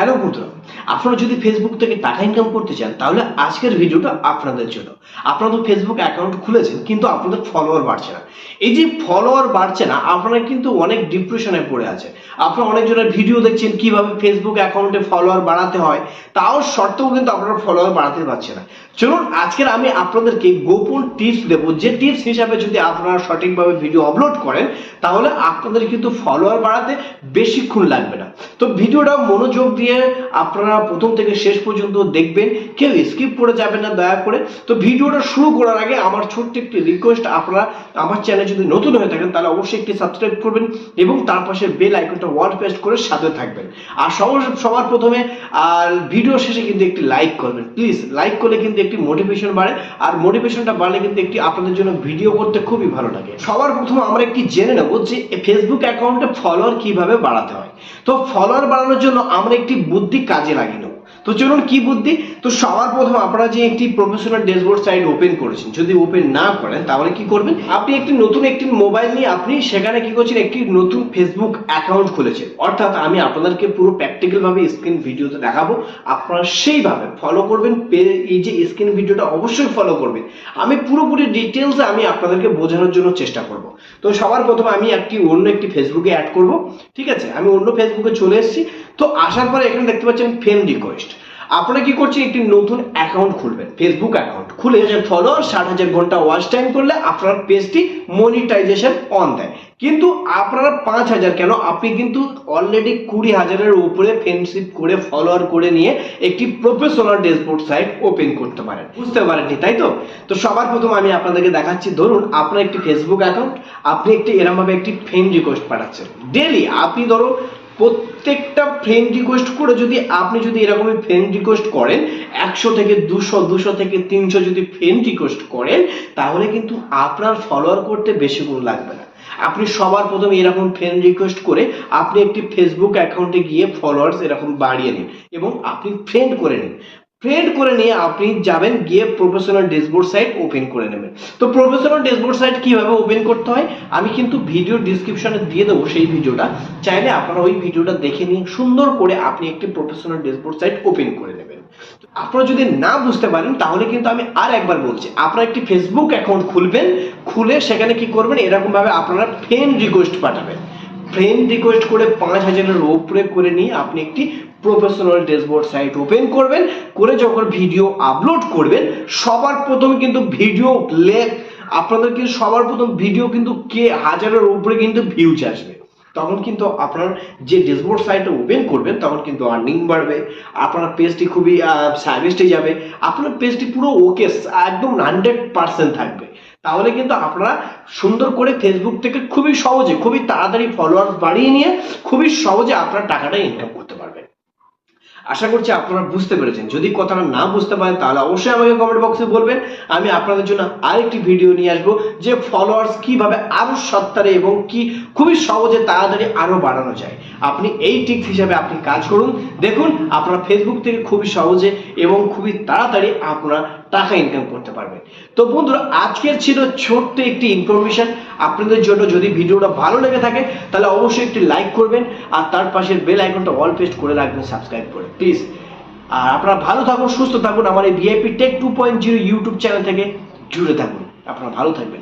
Hello বন্ধুরা, আপনারা যদি ফেসবুক থেকে টাকা ইনকাম করতে চান, তাহলে আজকের ভিডিওটা আপনাদের জন্য। আপনারা তো ফেসবুক অ্যাকাউন্ট খুলেছেন, কিন্তু আপনাদের ফলোয়ার বাড়ছে না। এই যে ফলোয়ার বাড়ছে না, আপনারা কিন্তু অনেক ডিপ্রেশনে পড়ে আছে আপনারা অনেকজনের ভিডিও দেখছেন কীভাবে ফেসবুক অ্যাকাউন্টে ফলোয়ার বাড়াতে হয়, তাও সত্ত্বেও কিন্তু আপনারা ফলোয়ার বাড়াতে পারছে না। চলুন, আজকের আমি আপনাদেরকে গোপন টিপস দেবো। যে টিপস হিসাবে যদি আপনারা সঠিকভাবে ভিডিও আপলোড করেন, তাহলে আপনাদের কিন্তু ফলোয়ার বাড়াতে বেশিক্ষণ লাগবে না। তো ভিডিওটা মনোযোগ দিয়ে আপনারা প্রথম থেকে শেষ পর্যন্ত দেখবেন। কেউ স্কিপ করে যাবেন না, দয়া করে। তো ভিডিওটা শুরু করার আগে আমার ছোট্ট একটি রিকোয়েস্ট আপনারা আমার চ্যানেল যদি নতুন হয়ে থাকেন, তাহলে অবশ্যই একটি সাবস্ক্রাইব করবেন এবং তার পাশে বেল আইকনটা ওয়াল পেস্ট করে সাথে থাকবেন। আর সবার প্রথমে, আর ভিডিও শেষে কিন্তু একটি লাইক করবেন। প্লিজ লাইক করলে কিন্তু একটি মোটিভেশন বাড়ে, আর মোটিভেশনটা বাড়লে কিন্তু একটি আপনাদের জন্য ভিডিও করতে খুবই ভালো লাগে। সবার প্রথমে আমরা একটি জেনে নেব যে ফেসবুক অ্যাকাউন্টে ফলোয়ার কীভাবে বাড়াতে হয়। তো ফলোয়ার বাড়ানোর জন্য আমরা একটি বুদ্ধি কাজে নেব তো চলুন কি বুদ্ধি? তো সবার প্রথম আপনারা যে একটি প্রফেশনাল ড্যাশবোর্ড সাইট ওপেন করেছেন, যদি ওপেন না করেন, তাহলে কি করবেন? আপনি একটি নতুন একটি মোবাইল নিয়ে আপনি সেখানে কি করছেন? একটি নতুন ফেসবুক অ্যাকাউন্ট খুলেছেন। অর্থাৎ আমি আপনাদেরকে পুরো প্র্যাকটিক্যাল ভাবে স্ক্রিন ভিডিওতে দেখাবো। আপনারা সেইভাবে ফলো করবেন এই যে স্ক্রিন ভিডিওটা অবশ্যই ফলো করবেন। আমি পুরোপুরি ডিটেলসে আমি আপনাদেরকে বোঝানোর জন্য চেষ্টা করব। তো সবার প্রথমে আমি একটি, অন্য একটি ফেসবুকে অ্যাড করব। ঠিক আছে? আমি অন্য ফেসবুকে চলে এসেছি। তো আসার পরে এখানে দেখতে পাচ্ছেন ফ্রেন্ড রিকোয়েস্ট আপনারা কি করছেন? একটি নতুন অ্যাকাউন্ট খুলবেন ফেসবুক অ্যাকাউন্ট খুলে হাজার ফলোয়ার ষাট হাজার ঘণ্টা ওয়াচ টাইম করলে আপনার পেজটি মনিটাইজেশন অন দেয়। কিন্তু আপনারা পাঁচ হাজার কেন? আপনি কিন্তু অলরেডি কুড়ি হাজারের উপরে ফ্রেন্ডশিপ করে ফলোয়ার করে নিয়ে একটি প্রফেশনাল ড্যাশবোর্ড সাইট ওপেন করতে পারেন। বুঝতে পারেননি, তাই তো? তো সবার প্রথম আমি আপনাদেরকে দেখাচ্ছি, ধরুন আপনার একটি ফেসবুক অ্যাকাউন্ট আপনি একটি এরমভাবে একটি ফ্রেন্ড রিকোয়েস্ট পাঠাচ্ছেন। ডেলি আপনি ধরো প্রত্যেকটা ফ্রেন্ড রিকোয়েস্ট করে যদি আপনি যদি এরকমই ফ্রেন্ড রিকোয়েস্ট করেন, একশো থেকে দুশো দুশো থেকে তিনশো যদি ফ্রেন্ড রিকোয়েস্ট করেন, তাহলে কিন্তু আপনার ফলোয়ার করতে বেশি গুণ লাগবে না। আপনি সবার প্রথমে এরকম ফ্রেন্ড রিকোয়েস্ট করে আপনি একটি ফেসবুক অ্যাকাউন্টে গিয়ে ফলোয়ার্স এরকম বাড়িয়ে নিন এবং আপনি ফ্রেন্ড করে নিন। ফ্রেন্ড করে নিয়ে আপনি যাবেন, গিয়ে প্রফেশনাল ড্যাশবোর্ড সাইট ওপেন করে নেবেন। তো প্রফেশনাল ড্যাশবোর্ড সাইট কীভাবে ওপেন করতে হয়? আমি কিন্তু ভিডিও ডিসক্রিপশনে দিয়ে দেবো সেই ভিডিওটা। চাইলে আপনারা ওই ভিডিওটা দেখে নিয়ে সুন্দর করে আপনি একটি প্রফেশনাল ড্যাশবোর্ড সাইট ওপেন করে নেবেন। আপনারা যদি না বুঝতে পারেন, তাহলে কিন্তু আমি আর একবার বলছি, আপনারা একটি ফেসবুক অ্যাকাউন্ট খুলবেন, খুলে সেখানে কি করবেন? এরকম ভাবে আপনারা ফ্রেন্ড রিকোয়েস্ট পাঠাবেন। ফ্রেন্ড রিকোয়েস্ট করে পাঁচ হাজারের উপরে করে নিয়ে আপনি একটি প্রফেশনাল ড্যাশবোর্ড সাইট ওপেন করবেন, করে যখন ভিডিও আপলোড করবেন, সবার প্রথম কিন্তু ভিডিও লেখ আপনাদের কিন্তু সবার প্রথম ভিডিও কিন্তু কে হাজারের উপরে কিন্তু ভিউজ আসবে। তখন কিন্তু আপনার যে ড্যাশবোর্ড সাইটটা ওপেন করবেন, তখন কিন্তু আর্নিং বাড়বে, আপনার পেজটি খুবই সার্ভিসটি যাবে, আপনার পেজটি পুরো ওকে একদম হান্ড্রেড পার্সেন্ট থাকবে। তাহলে কিন্তু আপনারা সুন্দর করে ফেসবুক থেকে খুবই সহজে, খুবই তাড়াতাড়ি ফলোয়ার্স বাড়িয়ে নিয়ে খুবই সহজে আপনার টাকাটা ইনকাম করতে পারবেন। আশা করছি আপনারা বুঝতে পেরেছেন। যদি কথাটা না বুঝতে পারেন, তাহলে অবশ্যই আমাকে কমেন্ট বক্সে বলবেন। আমি আপনাদের জন্য আরেকটি ভিডিও নিয়ে আসব, যে ফলোয়ার্স কীভাবে আরও সত্তারে এবং কি খুবই সহজে তাড়াতাড়ি আরও বাড়ানো যায়। আপনি এই টিপস হিসাবে আপনি কাজ করুন। দেখুন, আপনারা ফেসবুক থেকে খুবই সহজে এবং খুবই তাড়াতাড়ি আপনারা টাকা ইনকাম করতে পারবেন তো বন্ধুরা, আজকের ছিল ছোট্ট একটি ইনফরমেশন আপনাদের জন্য যদি ভিডিওটা ভালো লেগে থাকে, তাহলে অবশ্যই একটি লাইক করবেন আর তার পাশের বেল আইকনটা অল পেস্ট করে রাখবেন সাবস্ক্রাইব করে। প্লিজ আর আপনারা ভালো থাকুন, সুস্থ থাকুন। আমার এই VIP tech two point zero YouTube channel থেকে জুড়ে থাকুন। আপনারা ভালো থাকবেন।